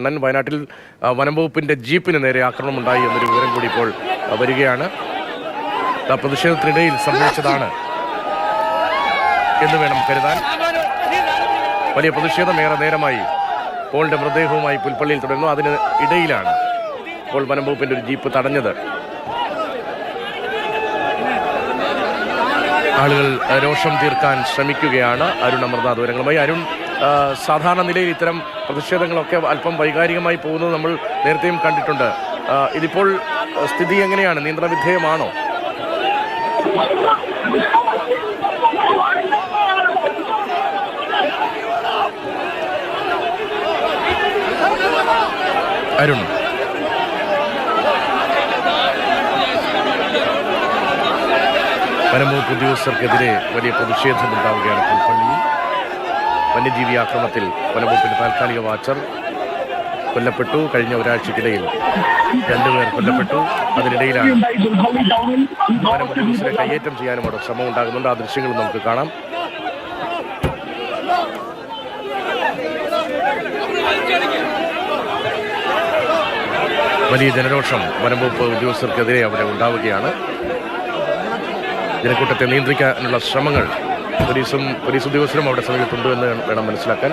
അണ്ണൻ വയനാട്ടിൽ വനംവകുപ്പിന്റെ വകുപ്പിന്റെ ജീപ്പിന് നേരെ ആക്രമണം ഉണ്ടായി എന്നൊരു വിവരം കൂടി ഇപ്പോൾ വരികയാണ്. പ്രതിഷേധത്തിനിടയിൽ സംഭവിച്ചതാണ് എന്ന് വേണം കരുതാൻ. വലിയ പ്രതിഷേധം ഏറെ നേരമായി പോളിന്റെ മൃതദേഹവുമായി പുൽപ്പള്ളിയിൽ തുടരുന്നു. അതിന് ഇടയിലാണ് ഇപ്പോൾ വനംവകുപ്പിന്റെ ഒരു ജീപ്പ് തടഞ്ഞത്. ആളുകൾ രോഷം തീർക്കാൻ ശ്രമിക്കുകയാണ് അരുൺ അമൃത ദൂരങ്ങളുമായി അരുൺ സാധാരണ നിലയിൽ ഇത്തരം പ്രതിഷേധങ്ങളൊക്കെ അല്പം വൈകാരികമായി പോകുന്നത് നമ്മൾ നേരത്തെയും കണ്ടിട്ടുണ്ട്. ഇതിപ്പോൾ സ്ഥിതി എങ്ങനെയാണ്? നിയന്ത്രണ വിധേയമാണോ? അരുൺ. വനംവകുപ്പ് ഉദ്യോഗസ്ഥർക്കെതിരെ വലിയ പ്രതിഷേധമുണ്ടാവുകയാണ് പുൽപ്പള്ളിയിൽ വന്യജീവി ആക്രമണത്തിൽ വനംവകുപ്പിന്റെ താൽക്കാലിക വാച്ചർ കൊല്ലപ്പെട്ടു. കഴിഞ്ഞ ഒരാഴ്ചക്കിടയിൽ രണ്ടുപേർ കൊല്ലപ്പെട്ടു. അതിനിടയിലാണ് പോലീസിനെ കയ്യേറ്റം ചെയ്യാനും അവിടെ ശ്രമം ഉണ്ടാകുന്നുണ്ട് ആ ദൃശ്യങ്ങൾ നമുക്ക് കാണാം. വലിയ ജനരോഷം വനംവകുപ്പ് ഉദ്യോഗസ്ഥർക്കെതിരെ അവിടെ ഉണ്ടാവുകയാണ്. ജനക്കൂട്ടത്തെ നിയന്ത്രിക്കാനുള്ള ശ്രമങ്ങൾ പോലീസും പോലീസ് ഉദ്യോഗസ്ഥരും അവിടെ സമീപത്തുണ്ട് എന്ന് വേണം മനസ്സിലാക്കാൻ.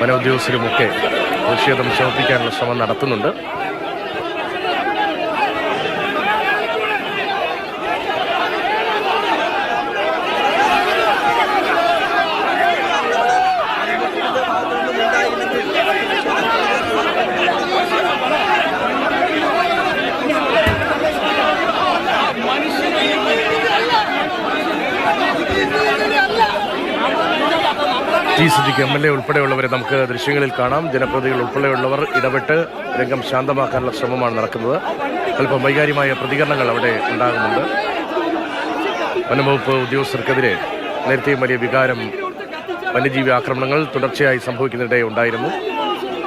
വന ഉദ്യോഗസ്ഥരുമൊക്കെ പ്രതിഷേധം ശമിപ്പിക്കാനുള്ള ശ്രമം നടത്തുന്നുണ്ട്. ടി സിജിക്ക് എം എൽ എ ഉൾപ്പെടെയുള്ളവരെ നമുക്ക് ദൃശ്യങ്ങളിൽ കാണാം. ജനപ്രതികൾ ഉൾപ്പെടെയുള്ളവർ ഇടപെട്ട് രംഗം ശാന്തമാക്കാനുള്ള ശ്രമമാണ് നടക്കുന്നത്. അല്പം വൈകാര്യമായ പ്രതികരണങ്ങൾ അവിടെ ഉണ്ടാകുന്നുണ്ട്. വനംവകുപ്പ് ഉദ്യോഗസ്ഥർക്കെതിരെ നേരത്തെയും വലിയ വികാരം വന്യജീവി ആക്രമണങ്ങൾ തുടർച്ചയായി സംഭവിക്കുന്നിടെ ഉണ്ടായിരുന്നു.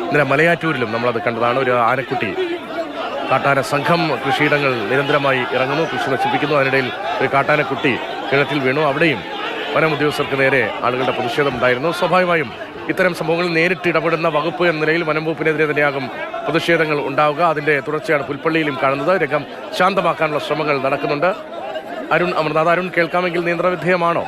ഇന്നലെ മലയാറ്റൂരിലും നമ്മളത് കണ്ടതാണ്. ഒരു ആനക്കുട്ടി കാട്ടാന സംഘം കൃഷിയിടങ്ങൾ നിരന്തരമായി ഇറങ്ങുന്നു കൃഷി നശിപ്പിക്കുന്നു. അതിനിടയിൽ ഒരു കാട്ടാനക്കുട്ടി കിണറ്റിൽ വീണു. അവിടെയും വനം ഉദ്യോഗസ്ഥർക്ക് നേരെ ആളുകളുടെ പ്രതിഷേധമുണ്ടായിരുന്നു സ്വാഭാവികമായും ഇത്തരം സംഭവങ്ങളിൽ നേരിട്ട് ഇടപെടുന്ന വകുപ്പ് എന്ന നിലയിൽ വനം വകുപ്പിനെതിരെ തന്നെയാകും പ്രതിഷേധങ്ങൾ ഉണ്ടാവുക. അതിന്റെ തുടർച്ചയാണ് പുൽപ്പള്ളിയിലും കാണുന്നത്. രംഗം ശാന്തമാക്കാനുള്ള ശ്രമങ്ങൾ നടക്കുന്നുണ്ട്. അരുൺ അമർനാഥ് അരുൺ കേൾക്കാമെങ്കിൽ നിയന്ത്രണവിധേയമാണോ?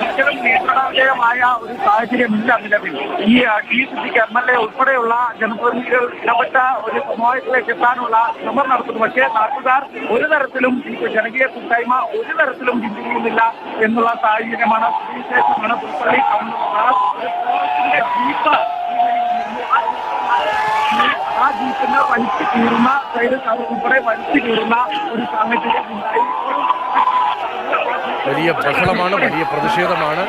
ഒരിക്കലും നിയന്ത്രണവിധേയമായ ഒരു സാഹചര്യമില്ല നിലവിൽ. ഈ ടി സിക്ക് എം എൽ എ ഉൾപ്പെടെയുള്ള ജനപ്രതിനിധികൾ ഇടപെട്ട ഒരു സമവായത്തിലേക്ക് എത്താനുള്ള ശ്രമം നടത്തുന്നു പക്ഷേ നാട്ടുകാർ ഒരു തരത്തിലും ജനകീയ കൂട്ടായ്മ ഒരു തരത്തിലും ചിന്തിക്കുന്നില്ല എന്നുള്ള സാഹചര്യമാണ് സ്ഥിതിവിശേഷമാണ് പുൽപ്പള്ളി ആ ജീപ്പിന് വലിച്ചു കീറുന്ന സൈഡ് ഉൾപ്പെടെ വലിച്ചു കീറുന്ന ഒരു സാഹചര്യം ഉണ്ടായി വലിയ ബഹളമാണ് വലിയ പ്രതിഷേധമാണ്.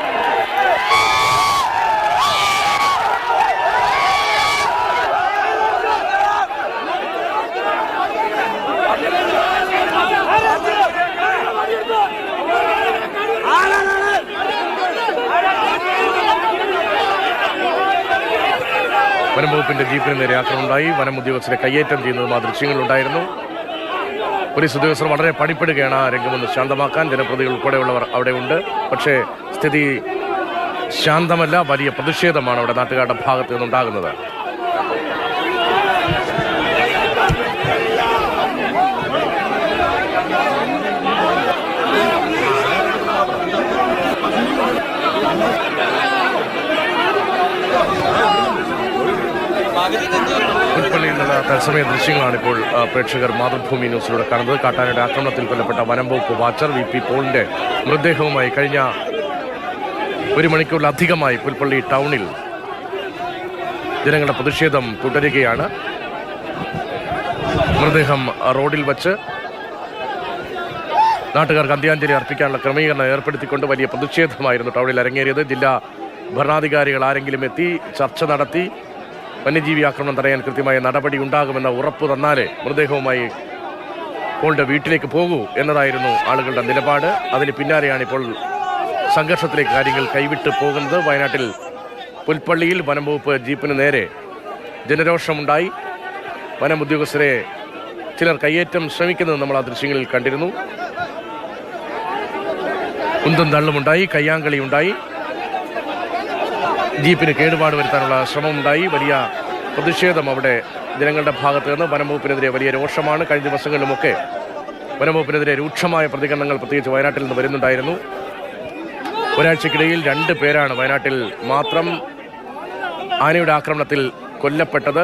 വനംവകുപ്പിന്റെ ജീപ്പിന് നേരെ ആക്രമണമുണ്ടായി. വനം ഉദ്യോഗസ്ഥരെ കയ്യേറ്റം ചെയ്യുന്നതുമാ ദൃശ്യങ്ങളുണ്ടായിരുന്നു പോലീസ് ഉദ്യോഗസ്ഥർ വളരെ പണിപ്പെടുകയാണ് ആ രംഗമൊന്ന് ശാന്തമാക്കാൻ. ജനപ്രതികൾ ഉൾപ്പെടെയുള്ളവർ അവിടെ ഉണ്ട് പക്ഷേ സ്ഥിതി ശാന്തമല്ല വലിയ പ്രതിഷേധമാണ് അവിടെ നാട്ടുകാരുടെ ഭാഗത്ത് നിന്നുണ്ടാകുന്നത് പുൽപ്പള്ളിയിൽ നിന്നുള്ള തത്സമയ ദൃശ്യങ്ങളാണ് ഇപ്പോൾ പ്രേക്ഷകർ മാതൃഭൂമി ന്യൂസിലൂടെ കാണുന്നത്. കാട്ടാനയുടെ ആക്രമണത്തിൽ കൊല്ലപ്പെട്ട വനം വകുപ്പ് വാച്ചർ വി പി പോളിന്റെ മൃതദേഹവുമായി കഴിഞ്ഞ ഒരു മണിക്കൂറിലധികമായി പുൽപ്പള്ളി ടൗണിൽ ജനങ്ങളുടെ പ്രതിഷേധം തുടരുകയാണ്. മൃതദേഹം റോഡിൽ വച്ച് നാട്ടുകാർക്ക് അന്ത്യാഞ്ജലി അർപ്പിക്കാനുള്ള ക്രമീകരണം ഏർപ്പെടുത്തിക്കൊണ്ട് വലിയ പ്രതിഷേധമായിരുന്നു ടൗണിൽ അരങ്ങേറിയത്. ജില്ലാ ഭരണാധികാരികൾ ആരെങ്കിലും എത്തി ചർച്ച നടത്തി വന്യജീവി ആക്രമണം തടയാൻ കൃത്യമായ നടപടി ഉണ്ടാകുമെന്ന ഉറപ്പ് തന്നാലേ മൃതദേഹവുമായി പോളുടെ വീട്ടിലേക്ക് പോകൂ എന്നതായിരുന്നു ആളുകളുടെ നിലപാട്. അതിന് പിന്നാലെയാണ് ഇപ്പോൾ സംഘർഷത്തിലേക്ക് കാര്യങ്ങൾ കൈവിട്ട് പോകുന്നത്. വയനാട്ടിൽ പുൽപ്പള്ളിയിൽ വനം വകുപ്പ് ജീപ്പിന് നേരെ ജനരോഷമുണ്ടായി. വനം ഉദ്യോഗസ്ഥരെ ചിലർ കയ്യേറ്റം ശ്രമിക്കുന്നത് നമ്മൾ ആ ദൃശ്യങ്ങളിൽ കണ്ടിരുന്നു. ഉന്തും തള്ളുമുണ്ടായി കയ്യാങ്കളി ഉണ്ടായി ജീപ്പിന് കേടുപാട് വരുത്താനുള്ള ശ്രമമുണ്ടായി. വലിയ പ്രതിഷേധം അവിടെ ജനങ്ങളുടെ ഭാഗത്ത് നിന്ന് വനംവകുപ്പിനെതിരെ വലിയ രോഷമാണ്. കഴിഞ്ഞ ദിവസങ്ങളിലുമൊക്കെ വനംവകുപ്പിനെതിരെ രൂക്ഷമായ പ്രതികരണങ്ങൾ പ്രത്യേകിച്ച് വയനാട്ടിൽ നിന്ന് വരുന്നുണ്ടായിരുന്നു. ഒരാഴ്ചക്കിടയിൽ രണ്ട് പേരാണ് വയനാട്ടിൽ മാത്രം ആനയുടെ ആക്രമണത്തിൽ കൊല്ലപ്പെട്ടത്.